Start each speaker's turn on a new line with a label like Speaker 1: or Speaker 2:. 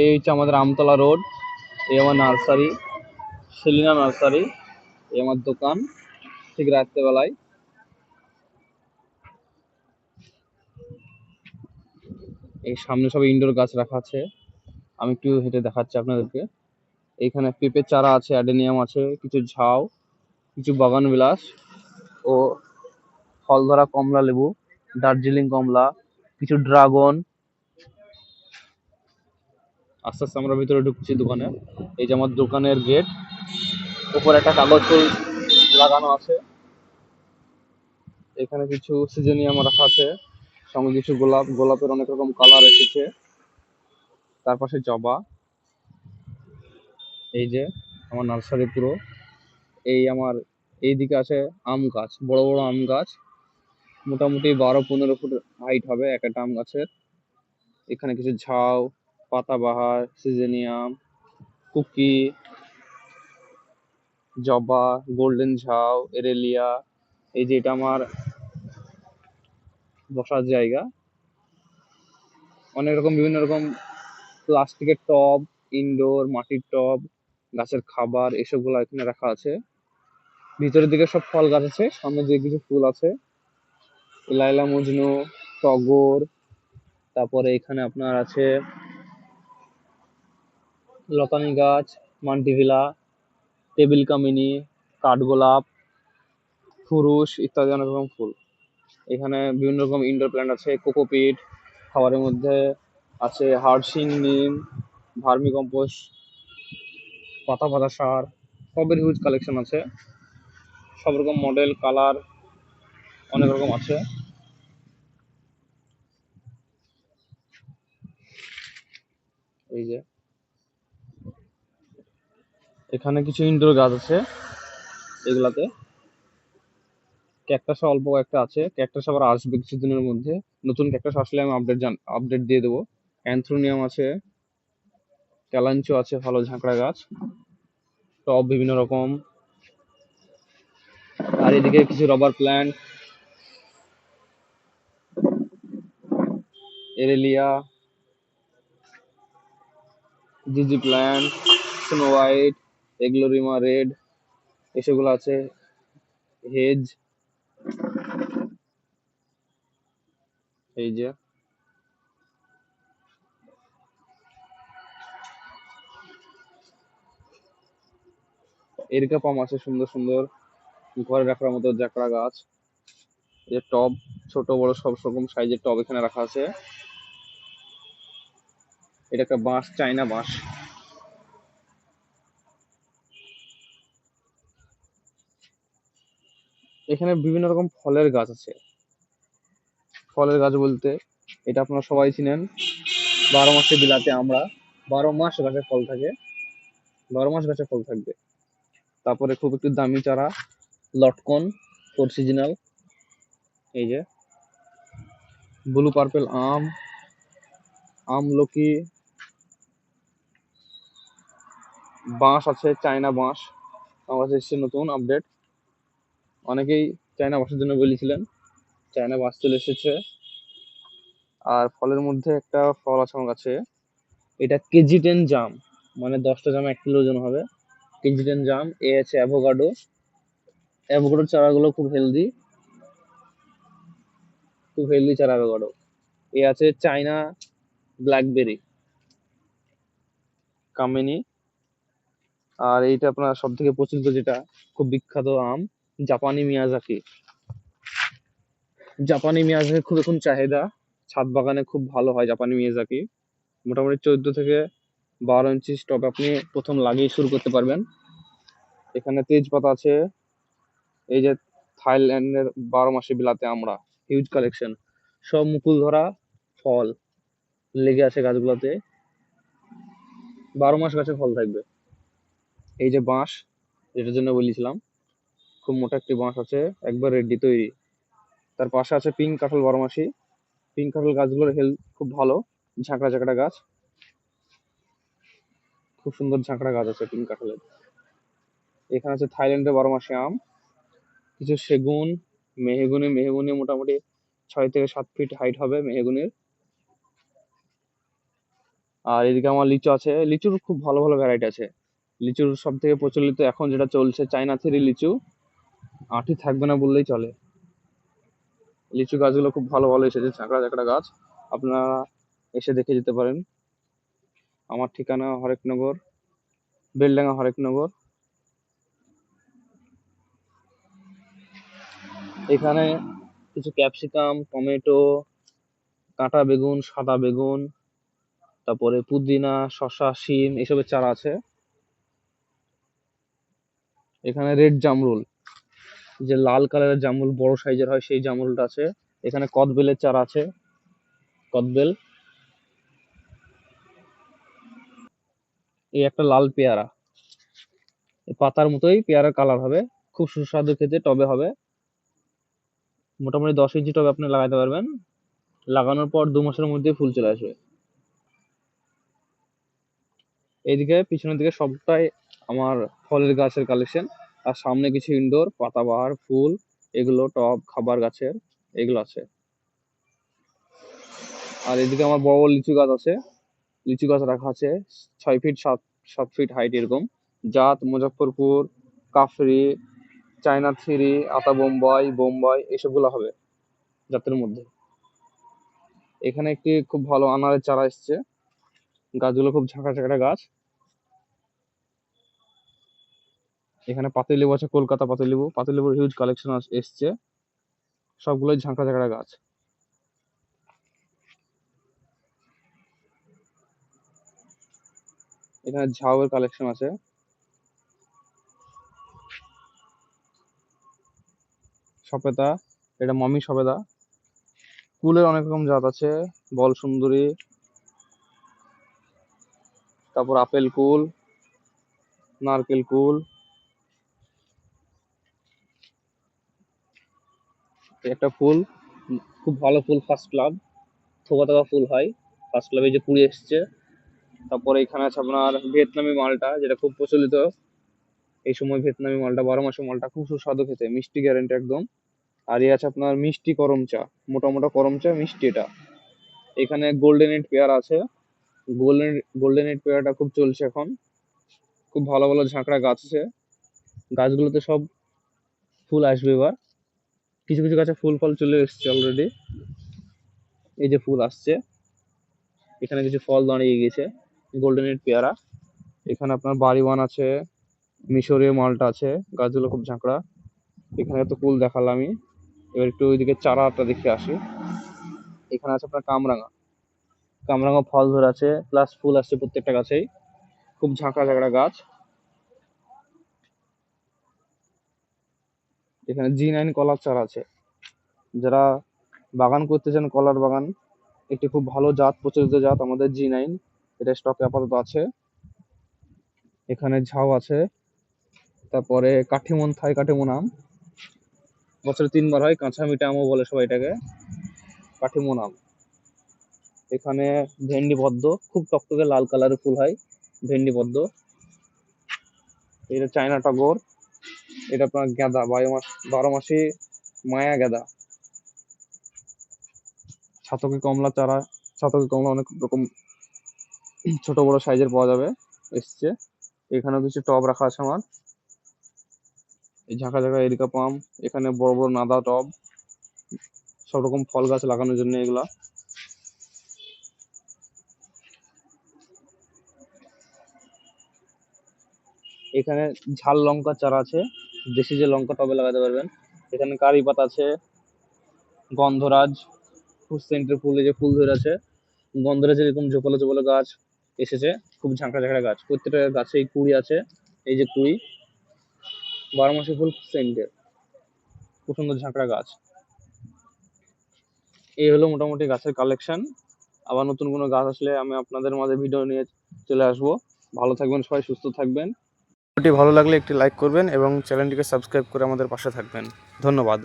Speaker 1: এই হচ্ছে আমাদের আমতলা রোড, এই আমার নার্সারি, সেলিনা নার্সারি, এই আমার দোকান, ঠিক রাত্রেবেলায়। এই সামনে সব ইনডোর গাছ রাখা আছে। আমি একটু হেঁটে দেখাচ্ছি আপনাদেরকে। এইখানে পেঁপে চারা আছে, অ্যাডেনিয়াম আছে, কিছু ঝাউ, কিছু বাগান বিলাস ও ফল ধরা কমলা লেবু, দার্জিলিং কমলা, কিছু ড্রাগন আস্তে আস্তে আমরা ভিতরে ঢুকছি দোকানে। এই যে আমার দোকানের গেট, উপরে একটা কাগজ লাগানো আছে। এখানে কিছু সিজনিয়াম রাখা আছে, সঙ্গে কিছু গোলাপ, গোলাপের অনেক রকম কালার এসেছে। তার পাশে জবা। এই যে আমার নার্সারি পুরো। এই আমার এইদিকে আছে আম গাছ, বড় বড় আম গাছ। মোটামুটি বারো পনেরো ফুট হাইট হবে এক একটা আম গাছের। এখানে কিছু ঝাউ পাতাবাহার, সিজেনিয়াম, কুকি, জবা, গোল্ডেন ঝাউ, এরেলিয়া, এই যে এটা আমার বসার জায়গা। অনেক রকম, বিভিন্ন রকম প্লাস্টিকের টব, ইনডোর, মাটির টব, গাছের খাবার, এসবগুলো এখানে রাখা আছে। ভিতরের দিকে সব ফল গাছ আছে, সামনে দিকে কিছু ফুল আছে। লাইলা মজনু টগর, তারপরে এখানে আপনার আছে লতানি গাছ মান্টিভিলা টেবিল কামিনী, কাঠগোলাপ ফুরুষ ইত্যাদি অনেক রকম ফুল। এখানে বিভিন্ন রকম ইনডোর প্ল্যান্ট আছে কোকোপিট খাবারের মধ্যে আছে হার্ডসিং নিম, ভার্মি কম্পোস্ট, পাতা পাতা সার, সবের হিউজ কালেকশন আছে। সব রকম মডেল কালার অনেক রকম আছে। এই যে। এখানে কিছু ইনডোর গাছ আছে এগুলাতে। ক্যাকটাস অল্প কয়েকটা আছে। ক্যাকটাস আবার আসবে কিছুদিনের মধ্যে। নতুন ক্যাকটাস আসলে আমি আপডেট জান আপডেট দিয়ে দেবো। অ্যান্থ্রোনিয়াম আছে ক্যালাঞ্চো আছে ভালো ঝাঁকড়া গাছ। টব বিভিন্ন রকম। আর এদিকে কিছু রবার প্ল্যান্ট এরেলিয়া জিজি plant snow white aglaonema red, এসবগুলো আছে, হেজ, এই যে। এরিকা পাম আছে সুন্দর সুন্দর, ঘরে রাখার মতো জ্যাকড়া গাছ। যে টব, ছোট, বড়, সব রকম সাইজের টব এখানে রাখা আছে। এটা একটা বাঁশ চাইনা বাঁশ। এখানে বিভিন্ন রকম ফলের গাছ আছে। ফলের গাছ বলতে এটা আপনারা সবাই চিনেন। বারো মাসে বিলাতে আমরা, বারো মাস গাছে ফল থাকে। বারো মাস গাছে ফল থাকবে। তারপরে খুব একটু দামি চারা, লটকন ফোর সিজনাল এই যে, ব্লু পার্পেল আম আমলকি বাঁশ আছে, চায়না বাঁশ। আমার কাছে এসছে নতুন আপডেট। অনেকেই চায়না বাসার জন্য বলেছিলেন, চায়না বাস চলে এসেছে। আর ফলের মধ্যে একটা ফল আছে আমার কাছে, এটা কেজি টেন জাম মানে দশটা জাম এক কিলো ওজন হবে। কেজি টেন জাম, এ আছে অ্যাভোকাডো অ্যাভোকাডোর চারাগুলো খুব হেলদি খুব হেলদি চারা অ্যাভোকাডো এ আছে চায়না ব্ল্যাকবেরি কামিনী। আর এইটা আপনার সব থেকে প্রচলিত যেটা, খুব বিখ্যাত আম। জাপানি মিয়াজাকি। জাপানি মিয়াজাকি খুব এখন চাহিদা। ছাদ বাগানে খুব ভালো হয় জাপানি মিয়াজাকি। মোটামুটি চোদ্দ থেকে বারো ইঞ্চি স্টপ আপনি প্রথম লাগিয়ে শুরু করতে পারবেন। এখানে তেজপাতা আছে। এই যে থাইল্যান্ডের বারো মাসে বিলাতে আমরা হিউজ কালেকশন সব মুকুল ধরা ফল লেগে আছে গাছগুলোতে। বারো মাস গাছে ফল থাকবে। এই যে বাঁশ যেটার জন্য বলেছিলাম। খুব মোটা একটি বাঁশ আছে, একবার রেডি তৈরি। তার পাশে আছে পিঙ্ক কাঁঠাল বারো মাসি পিঙ্ক কাঁঠাল গাছগুলোর হেলথ খুব ভালো, ঝাঁকড়া ঝাঁকড়া গাছ। খুব সুন্দর ঝাঁকড়া গাছ আছে পিঙ্ক কাঁঠালের। এখানে আছে থাইল্যান্ডের বারো আম। কিছু সেগুন, মেহগুনি, মেহেগুনি মোটামুটি ছয় থেকে সাত ফিট হাইট হবে মেহগুনির। আর এদিকে আমার লিচু আছে, লিচুর খুব ভালো ভালো ভ্যারাইটি আছে। লিচুর সব থেকে প্রচলিত এখন যেটা চলছে, চায়না থ্রি লিচু। আঁটি থাকবে না বললেই চলে। লিচু গাছগুলো খুব ভালো ভালো এসেছে চাকড়া চাকড়া গাছ। আপনারা এসে দেখে যেতে পারেন। আমার ঠিকানা হরেকনগর, বেলডাঙ্গা হরেকনগর। এখানে কিছু ক্যাপসিকাম, টমেটো, কাঁটা বেগুন, সাদা বেগুন, তারপরে পুদিনা, শসা, শিম, এসবের চারা আছে। এখানে রেড জামরুল। যে লাল কালারের জামরুল বড় সাইজের হয় সেই জামরুলটা আছে। এখানে কদবেলের চারা আছে। কদবেল। এই একটা লাল পেয়ারা। পাতার মতোই পেয়ারার কালার হবে। খুব সুস্বাদু খেতে, টবে হবে। মোটামুটি দশ ইঞ্চি টবে আপনি লাগাতে পারবেন। লাগানোর পর দু মাসের মধ্যে ফুল চলে আসবে। এইদিকে পিছনের দিকে সবটাই আমার ফলের গাছের কালেকশন আর সামনে কিছু ইনডোর পাতাবাহার, ফুল, এগুলো টব, খাবার গাছের, এগুলো আছে। আর এদিকে আমার বড় লিচু গাছ আছে। লিচু গাছ রাখা আছে, ছয় ফিট সাত সাত ফিট হাইট এরকম। জাত, মুজফ্ফরপুর, কাফরি, চায়না থ্রি, আতা বোম্বাই বোম্বাই, এসবগুলো হবে জাতের মধ্যে। এখানে একটি খুব ভালো আনারের চারা এসছে। গাছগুলো খুব ঝাঁকা ঝাঁকড়া গাছ। এখানে পাতিলেবু আছে, কলকাতা পাতিলেবু। পাতিলেবুর হিউজ কালেকশন এসছে। সবগুলোই ঝাঁকা ঝাঁকড়া গাছ। এখানে ঝাউয়ের কালেকশন আছে। সপেতা এটা মমি সবেদা। কুলের অনেক রকম জাত আছে। বল সুন্দরী। তারপর আপেল কুল, নারকেল কুল। একটা ফুল, খুব ভালো ফুল ফার্স্ট ক্লাব থোকা থোকা ফুল হয়। ফার্স্ট ক্লাবে যে কুড়ি এসছে, তারপরে এখানে আছে আপনার ভিয়েতনামি মালটা, যেটা খুব প্রচলিত। এই সময় ভিয়েতনামি মালটা, বারো মাসের মালটা, খুব সুস্বাদু খেতে, মিষ্টি গ্যারেন্টি একদম। আর এই আছে আপনার মিষ্টি করম চা, মোটা মোটা করম চা, মিষ্টি এটা। এখানে গোল্ডেন এড পেয়ার আছে। গোল্ডেন গোল্ডেন এইট পেয়ারটা খুব চলছে এখন। খুব ভালো ভালো ঝাঁকড়া গাছ আছে। গাছগুলোতে সব ফুল আসবে এবার। কিছু কিছু গাছে ফুল ফল চলে এসছে অলরেডি এই যে ফুল আসছে। এখানে কিছু ফল দাঁড়িয়ে গেছে গোল্ডেন পেয়ারা। এখানে আপনার বাড়িওয়ান আছে। মিশরীয় মালটা আছে। গাছগুলো খুব ঝাঁকড়া। এখানে তো ফুল দেখালাম আমি এবার একটু ওইদিকে চারাটা দেখে আসি। এখানে আছে আপনার কামরাঙা। কামরাঙা ফল ধরে আছে। প্লাস ফুল আসছে প্রত্যেকটা গাছেই। খুব ঝাঁকড়া ঝাঁকড়া গাছ। এখানে জি নাইন কলার চারা আছে। যারা বাগান করতে চান কলার বাগান, একটি খুব ভালো জাত, প্রচলিত জাত আমাদের জি নাইন এটা স্টকে আপাতত আছে। এখানে ঝাউ আছে, তারপরে কাঠিমন, থাই কাঠিমন আম। বছরে তিনবার হয়, কাঁচা মিঠা আমও বলে সবাই এটাকে, কাঠিমন আম। এখানে ভেন্ডি পদ্ম, খুব টকটকে লাল কালারের ফুল হয়, ভেন্ডি পদ্ম। এটা চায়না টগর এটা আপনার গাঁদা, বারো মাস, বারো মাসে মায়া গাঁদা। ছাতকি কমলা চারা, ছাতকি কমলা অনেক রকম ছোট বড় সাইজের পাওয়া যাবে, এসছে। এখানেও কিছু টব রাখা আছে আমার। এই ঝাঁকা ঝাঁকা এরিকা পাম, এখানে বড় বড় নাদা টব, সব রকম ফল গাছ লাগানোর জন্য এগুলা। এখানে ঝাল লঙ্কা চারা আছে। দেশি যে লঙ্কা টবে লাগাতে পারবেন, এখানে কারি পাতা আছে, গন্ধরাজ সেন্টের ফুল, এই যে ফুল ধরে আছে গন্ধরাজ এরকম ঝোপালো ঝোপালো গাছ এসেছে, খুব ঝাঁকড়া ঝাঁকড়া গাছ, প্রত্যেকটা গাছেই কুড়ি আছে, এই যে কুড়ি, বারো মাসে ফুল সেন্টের, খুব সুন্দর ঝাঁকড়া গাছ। এই হলো মোটামুটি গাছের কালেকশন আবার নতুন কোনো গাছ আসলে আমি আপনাদের মাঝে ভিডিও নিয়ে চলে আসব। ভালো থাকবেন সবাই, সুস্থ থাকবেন। ভিডিওটি ভালো লাগলে একটি লাইক করবেন এবং চ্যানেলটিকে সাবস্ক্রাইব করে আমাদের পাশে থাকবেন। ধন্যবাদ।